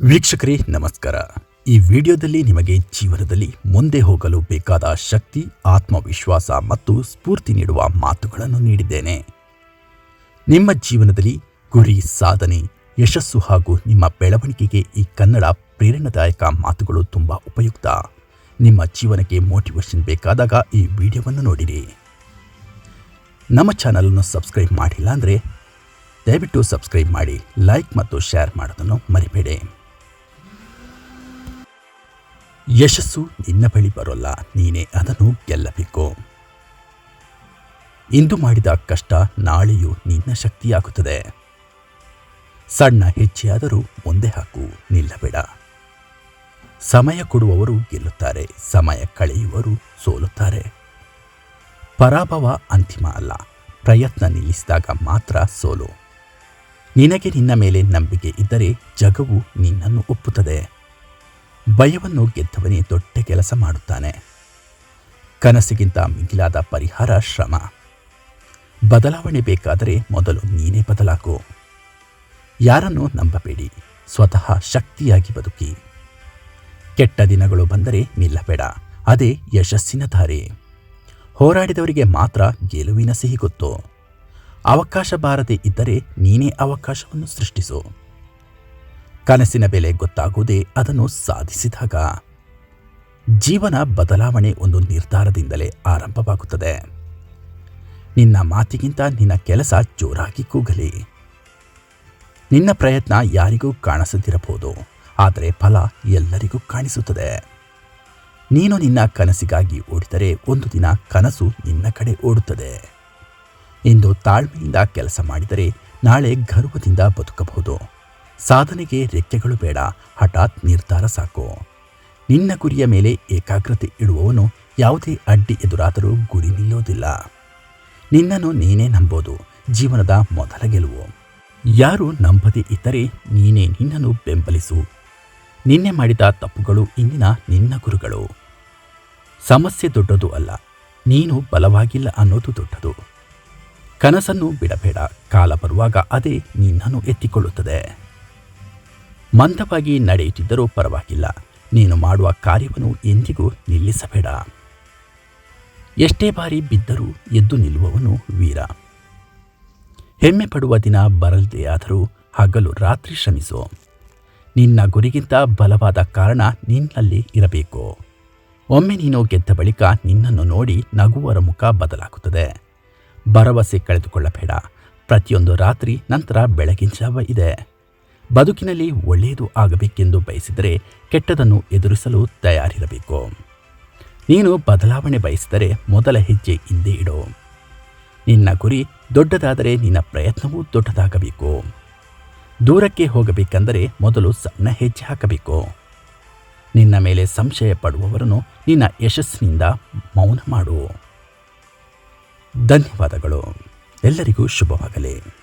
ವೀಕ್ಷಕರೇ, ನಮಸ್ಕಾರ. ಈ ವಿಡಿಯೋದಲ್ಲಿ ನಿಮಗೆ ಜೀವನದಲ್ಲಿ ಮುಂದೆ ಹೋಗಲು ಬೇಕಾದ ಶಕ್ತಿ, ಆತ್ಮವಿಶ್ವಾಸ ಮತ್ತು ಸ್ಫೂರ್ತಿ ನೀಡುವ ಮಾತುಗಳನ್ನು ನೀಡಿದ್ದೇನೆ. ನಿಮ್ಮ ಜೀವನದಲ್ಲಿ ಗುರಿ, ಸಾಧನೆ, ಯಶಸ್ಸು ಹಾಗೂ ನಿಮ್ಮ ಬೆಳವಣಿಗೆಗೆ ಈ ಕನ್ನಡ ಪ್ರೇರಣಾದಾಯಕ ಮಾತುಗಳು ತುಂಬ ಉಪಯುಕ್ತ. ನಿಮ್ಮ ಜೀವನಕ್ಕೆ ಮೋಟಿವೇಶನ್ ಬೇಕಾದಾಗ ಈ ವಿಡಿಯೋವನ್ನು ನೋಡಿರಿ. ನಮ್ಮ ಚಾನಲನ್ನು ಸಬ್ಸ್ಕ್ರೈಬ್ ಮಾಡಿಲ್ಲ ಅಂದರೆ ದಯವಿಟ್ಟು ಸಬ್ಸ್ಕ್ರೈಬ್ ಮಾಡಿ, ಲೈಕ್ ಮತ್ತು ಶೇರ್ ಮಾಡೋದನ್ನು ಮರಿಬೇಡಿ. ಯಶಸ್ಸು ನಿನ್ನ ಬಳಿ ಬರೋಲ್ಲ. ನೀನೇ ಅದನ್ನು ಗೆಲ್ಲಬೇಕು. ಇಂದು ಮಾಡಿದ ಕಷ್ಟ ನಾಳೆಯೂ ನಿನ್ನ ಶಕ್ತಿಯಾಗುತ್ತದೆ. ಸಣ್ಣ ಹೆಜ್ಜೆಯಾದರೂ ಮುಂದೆ ಹಾಕು, ನಿಲ್ಲಬೇಡ. ಸಮಯ ಕೊಡುವವರು ಗೆಲ್ಲುತ್ತಾರೆ, ಸಮಯ ಕಳೆಯುವವರು ಸೋಲುತ್ತಾರೆ. ಪರಾಭವ ಅಂತಿಮ ಅಲ್ಲ, ಪ್ರಯತ್ನ ನಿಲ್ಲಿಸಿದಾಗ ಮಾತ್ರ ಸೋಲು. ನಿನಗೆ ನಿನ್ನ ಮೇಲೆ ನಂಬಿಕೆ ಇದ್ದರೆ ಜಗವು ನಿನ್ನನ್ನು ಒಪ್ಪುತ್ತದೆ. ಭಯವನ್ನು ಗೆದ್ದವನೇ ದೊಡ್ಡ ಕೆಲಸ ಮಾಡುತ್ತಾನೆ. ಕನಸಿಗಿಂತ ಮಿಗಿಲಾದ ಪರಿಹಾರ ಶ್ರಮ. ಬದಲಾವಣೆ ಬೇಕಾದರೆ ಮೊದಲು ನೀನೇ ಬದಲಾಗು. ಯಾರನ್ನು ನಂಬಬೇಡಿ, ಸ್ವತಃ ಶಕ್ತಿಯಾಗಿ ಬದುಕಿ. ಕೆಟ್ಟ ದಿನಗಳು ಬಂದರೆ ನಿಲ್ಲಬೇಡ, ಅದೇ ಯಶಸ್ಸಿನ ದಾರಿ. ಹೋರಾಡಿದವರಿಗೆ ಮಾತ್ರ ಗೆಲುವಿನ ಸಿಹಿ ಗೊತ್ತು. ಅವಕಾಶ ಬಾರದೆ ಇದ್ದರೆ ನೀನೇ ಅವಕಾಶವನ್ನು ಸೃಷ್ಟಿಸು. ಕನಸಿನ ಬೆಲೆ ಗೊತ್ತಾಗುವುದೇ ಅದನ್ನು ಸಾಧಿಸಿದಾಗ ಜೀವನ ಬದಲಾವಣೆ ಒಂದು ನಿರ್ಧಾರದಿಂದಲೇ ಆರಂಭವಾಗುತ್ತದೆ. ನಿನ್ನ ಮಾತಿಗಿಂತ ನಿನ್ನ ಕೆಲಸ ಜೋರಾಗಿ ಕೂಗಲಿ. ನಿನ್ನ ಪ್ರಯತ್ನ ಯಾರಿಗೂ ಕಾಣಿಸದಿರಬಹುದು, ಆದರೆ ಫಲ ಎಲ್ಲರಿಗೂ ಕಾಣಿಸುತ್ತದೆ. ನೀನು ನಿನ್ನ ಕನಸಿಗಾಗಿ ಓಡಿದರೆ ಒಂದು ದಿನ ಕನಸು ನಿನ್ನ ಕಡೆ ಓಡುತ್ತದೆ. ಇಂದು ತಾಳ್ಮೆಯಿಂದ ಕೆಲಸ ಮಾಡಿದರೆ ನಾಳೆ ಗರ್ವದಿಂದ ಬದುಕಬಹುದು. ಸಾಧನೆಗೆ ರೆಕ್ಕೆಗಳು ಬೇಡ, ಹಠಾತ್ ನಿರ್ಧಾರ ಸಾಕು. ನಿನ್ನ ಗುರಿಯ ಮೇಲೆ ಏಕಾಗ್ರತೆ ಇಡುವವನು ಯಾವುದೇ ಅಡ್ಡಿ ಎದುರಾದರೂ ಗುರಿ ನಿಲ್ಲೋದಿಲ್ಲ. ನಿನ್ನನ್ನು ನೀನೇ ನಂಬೋದು, ಜೀವನದ ಮೊದಲ ಗೆಲುವು. ಯಾರು ನಂಬದೇ ಇದ್ದರೆ ನೀನೇ ನಿನ್ನನ್ನು ಬೆಂಬಲಿಸು. ನಿನ್ನೆ ಮಾಡಿದ ತಪ್ಪುಗಳು ಇಂದಿನ ನಿನ್ನ ಗುರುಗಳು. ಸಮಸ್ಯೆ ದೊಡ್ಡದು ಅಲ್ಲ, ನೀನು ಬಲವಾಗಿಲ್ಲ ಅನ್ನೋದು ದೊಡ್ಡದು. ಕನಸನ್ನು ಬಿಡಬೇಡ, ಕಾಲ ಬರುವಾಗ ಅದೇ ನಿನ್ನನ್ನು ಎತ್ತಿಕೊಳ್ಳುತ್ತದೆ. ಮಂದವಾಗಿ ನಡೆಯುತ್ತಿದ್ದರೂ ಪರವಾಗಿಲ್ಲ. ನೀನು ಮಾಡುವ ಕಾರ್ಯವನ್ನು ಎಂದಿಗೂ ನಿಲ್ಲಿಸಬೇಡ. ಎಷ್ಟೇ ಬಾರಿ ಬಿದ್ದರೂ ಎದ್ದು ನಿಲ್ಲುವವನು ವೀರ. ಹೆಮ್ಮೆ ಪಡುವ ದಿನ ಬರಲ್ದೆಯಾದರೂ ಹಗಲು ರಾತ್ರಿ ಶ್ರಮಿಸು. ನಿನ್ನ ಗುರಿಗಿಂತ ಬಲವಾದ ಕಾರಣ ನಿನ್ನಲ್ಲಿ ಇರಬೇಕು. ಒಮ್ಮೆ ನೀನು ಗೆದ್ದ ಬಳಿಕ ನಿನ್ನನ್ನು ನೋಡಿ ನಗುವರ ಮುಖ ಬದಲಾಗುತ್ತದೆ. ಭರವಸೆ ಕಳೆದುಕೊಳ್ಳಬೇಡ. ಪ್ರತಿಯೊಂದು ರಾತ್ರಿ ನಂತರ ಬೆಳಗಿನ ಜಾವ ಇದೆ. ಬದುಕಿನಲ್ಲಿ ಒಳ್ಳೆಯದು ಆಗಬೇಕೆಂದು ಬಯಸಿದರೆ ಕೆಟ್ಟದನ್ನು ಎದುರಿಸಲು ತಯಾರಿರಬೇಕು. ನೀನು ಬದಲಾವಣೆ ಬಯಸಿದರೆ ಮೊದಲ ಹೆಜ್ಜೆ ಹಿಂದೆ ಇಡು. ನಿನ್ನ ಗುರಿ ದೊಡ್ಡದಾದರೆ ನಿನ್ನ ಪ್ರಯತ್ನವೂ ದೊಡ್ಡದಾಗಬೇಕು. ದೂರಕ್ಕೆ ಹೋಗಬೇಕೆಂದರೆ ಮೊದಲು ಸಣ್ಣ ಹೆಜ್ಜೆ ಹಾಕಬೇಕು. ನಿನ್ನ ಮೇಲೆ ಸಂಶಯ ಪಡುವವರನ್ನು ನಿನ್ನ ಯಶಸ್ಸಿನಿಂದ ಮೌನ ಮಾಡು. ಧನ್ಯವಾದಗಳು. ಎಲ್ಲರಿಗೂ ಶುಭವಾಗಲಿ.